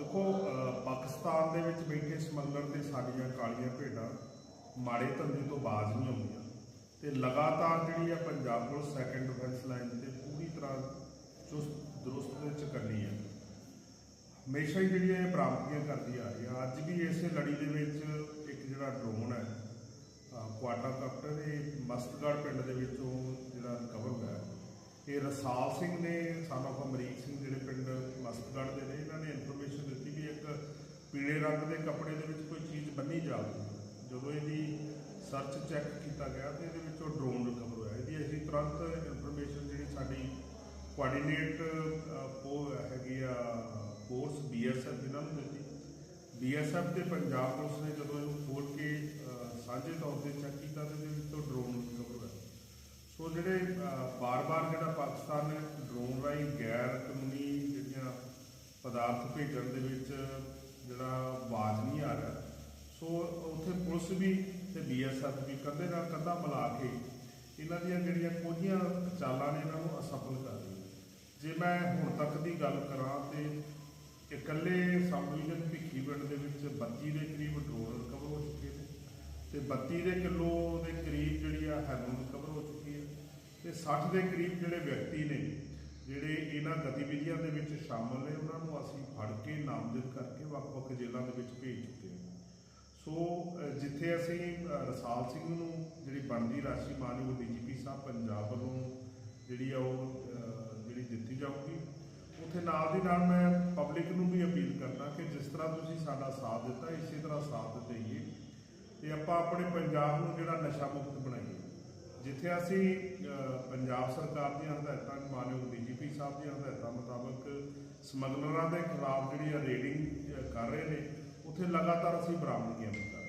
ਦੇਖੋ ਪਾਕਿਸਤਾਨ ਦੇ ਵਿੱਚ ਬੈਠੇ ਸਮਗਲਰ ਤੇ ਸਾਡੀਆਂ ਕਾਲੀਆਂ ਭੇਡਾਂ ਮਾੜੇ ਧੰਦੇ ਤੋਂ ਬਾਜ਼ ਨਹੀਂ ਆਉਂਦੀਆਂ। ਤੇ ਲਗਾਤਾਰ ਜਿਹੜੀ ਆ Punjab police second defence line ਤੇ ਪੂਰੀ ਤਰ੍ਹਾਂ ਚੁਸਤ, ਦਰੁਸਤ ਦੇ ਚੱਕਰਨੀ ਹੈ ਹਮੇਸ਼ਾ ਹੀ ਜਿਹੜੀ ਇਹ ਪ੍ਰਾਪਤੀਆਂ ਕਰਦੀ ਆ ਰਹੀ ਆ ਅੱਜ ਵੀ ਇਸੇ ਲੜੀ ਦੇ ਵਿੱਚ ਇੱਕ ਜਿਹੜਾ ਡਰੋਨ ਹੈ ਕੁਆਟਾ ਕਾਪਟਰ ਇਹ ਮਸਤਗੜ ਪਿੰਡ ਦੇ ਵਿੱਚੋਂ ਜਿਹੜਾ ਰਿਕਵਰ ਹੋਇਆ। ਹੈ। ਇਹ ਰਸਾਲ ਸਿੰਘ ਨੇ, son of ਅਮਰੀਕ ਸਿੰਘ ਜਿਹੜੇ ਪਿੰਡ ਮਸਤਗੜ ਦੇ ਨੇ, ਇਹਨਾਂ ਨੇ ਇਨਫੋਰਮੇਸ਼ਨ ਪੀਲੇ ਰੰਗ ਦੇ ਕੱਪੜੇ ਦੇ ਵਿੱਚ ਕੋਈ ਚੀਜ਼ ਬੰਨੀ ਜਾਵੇ। ਜਦੋਂ ਇਹਦੀ ਸਰਚ ਚੈੱਕ ਕੀਤਾ ਗਿਆ ਤੇ ਇਹਦੇ ਵਿੱਚੋਂ ਡਰੋਨ ਰਿਕਵਰ ਹੋਇਆ। ਇਹਦੀ ਅਸੀਂ ਤੁਰੰਤ ਇਨਫੋਰਮੇਸ਼ਨ ਜਿਹੜੀ ਸਾਡੀ ਕੋਆਰਡੀਨੇਟ ਪੋ ਹੈਗੀ ਆ ਫੋਰਸ ਬੀਐਸਐਫ ਇਹਨਾਂ ਨੂੰ ਦਿੱਤੀ ਬੀਐਸਐਫ ਤੇ ਪੰਜਾਬ ਪੁਲਿਸ ਨੇ ਜਦੋਂ ਇਹਨੂੰ ਖੋਲ ਕੇ ਸਾਂਝੇ ਤੌਰ ਤੇ ਚੈੱਕ ਕੀਤਾ ਤੇ ਇਹਦੇ ਵਿੱਚੋਂ ਡਰੋਨ ਰਿਕਵਰ ਹੋਇਆ। ਸੋ ਜਿਹੜੇ ਅਹ, ਬਾਰ-ਬਾਰ ਜਿਹੜਾ ਪਾਕਿਸਤਾਨ ਨੇ ਡਰੋਨ ਰਾਹੀਂ ਗੈਰ ਕਾਨੂੰਨੀ ਜਿਹੜੀਆਂ ਪਦਾਰਥ ਭੇਜਣ ਦੇ ਵਿੱਚ ਜਿਹੜਾ ਬਾਜ਼ ਨਹੀਂ ਆ ਰਿਹਾ। ਸੋ ਉੱਥੇ ਪੁਲਿਸ ਵੀ ਤੇ ਬੀਐਸਐਫ ਵੀ ਕੰਧੇ ਨਾਲ ਕੰਧਾ ਮਿਲਾ ਕੇ ਇਹਨਾਂ ਦੀਆਂ ਜਿਹੜੀਆਂ ਕੋਝੀਆਂ ਚਾਲਾਂ ਨੇ ਇਹਨਾਂ ਨੂੰ ਅਸਫਲ ਕਰ ਰਹੀ ਜੇ ਮੈਂ ਹੁਣ ਤੱਕ ਦੀ ਗੱਲ ਕਰਾਂ ਤੇ ਇਕੱਲੇ ਸਬ ਡਿਵੀਜ਼ਨ ਭਿੱਖੀ ਪਿੰਡ ਦੇ ਵਿੱਚ 32 ਦੇ ਕਰੀਬ ਡਰੋਨ ਰਿਕਵਰ ਹੋ ਚੁੱਕੇ ਨੇ ਤੇ 32 ਦੇ ਕਿਲੋ ਦੇ ਕਰੀਬ ਜਿਹੜੀ ਆ ਹੈਰੋਨ ਰਿਕਵਰ ਹੋ ਚੁੱਕੀ ਹੈ ਤੇ 60 ਦੇ ਕਰੀਬ ਜਿਹੜੇ ਵਿਅਕਤੀ ਨੇ, ਜਿਹੜੇ ਇਹਨਾਂ ਗਤੀਵਿਧੀਆਂ ਦੇ ਵਿੱਚ ਸ਼ਾਮਲ ਨੇ, ਉਹਨਾਂ ਨੂੰ ਅਸੀਂ ਫੜ ਕੇ ਨਾਮਜ਼ਦ ਕਰ ਵੱਖ-ਵੱਖ ਜੇਲ੍ਹਾਂ ਦੇ ਵਿੱਚ ਭੇਜ ਚੁੱਕੇ ਹਾਂ ਸੋ ਜਿੱਥੇ ਅਸੀਂ ਰਸਾਲ ਸਿੰਘ ਨੂੰ ਜਿਹੜੀ ਬਣਦੀ ਰਾਸ਼ੀ ਮਾਨਯੋਗ ਡੀਜੀਪੀ ਸਾਹਿਬ ਪੰਜਾਬ ਵੱਲੋਂ ਜਿਹੜੀ ਆ ਉਹ ਜਿਹੜੀ ਦਿੱਤੀ ਜਾਊਗੀ। ਉੱਥੇ ਨਾਲ ਦੀ ਨਾਲ ਮੈਂ ਪਬਲਿਕ ਨੂੰ ਵੀ ਅਪੀਲ ਕਰਦਾ ਕਿ ਜਿਸ ਤਰ੍ਹਾਂ ਤੁਸੀਂ ਸਾਡਾ ਸਾਥ ਦਿੱਤਾ, ਇਸੇ ਤਰ੍ਹਾਂ ਸਾਥ ਦੇਈਏ। ਤੇ ਆਪਾਂ ਆਪਣੇ ਪੰਜਾਬ ਨੂੰ ਜਿਹੜਾ ਨਸ਼ਾ ਮੁਕਤ ਬਣਾਈਏ। ਜਿੱਥੇ ਅਸੀਂ ਪੰਜਾਬ ਸਰਕਾਰ ਦੀਆਂ ਹਦਾਇਤਾਂ ਮਾਨਯੋਗ ਡੀਜੀਪੀ ਸਾਹਿਬ ਦੀਆਂ ਹਦਾਇਤਾਂ ਮੁਤਾਬਕ ਸਮਗਲਰਾਂ ਦੇ ਖਿਲਾਫ ਜਿਹੜੀ ਆ ਰੇਡਿੰਗ ਕਰ ਰਹੇ ਨੇ, ਉੱਥੇ ਲਗਾਤਾਰ ਅਸੀਂ ਬਰਾਮਦਗੀਆਂ ਵੀ ਕਰ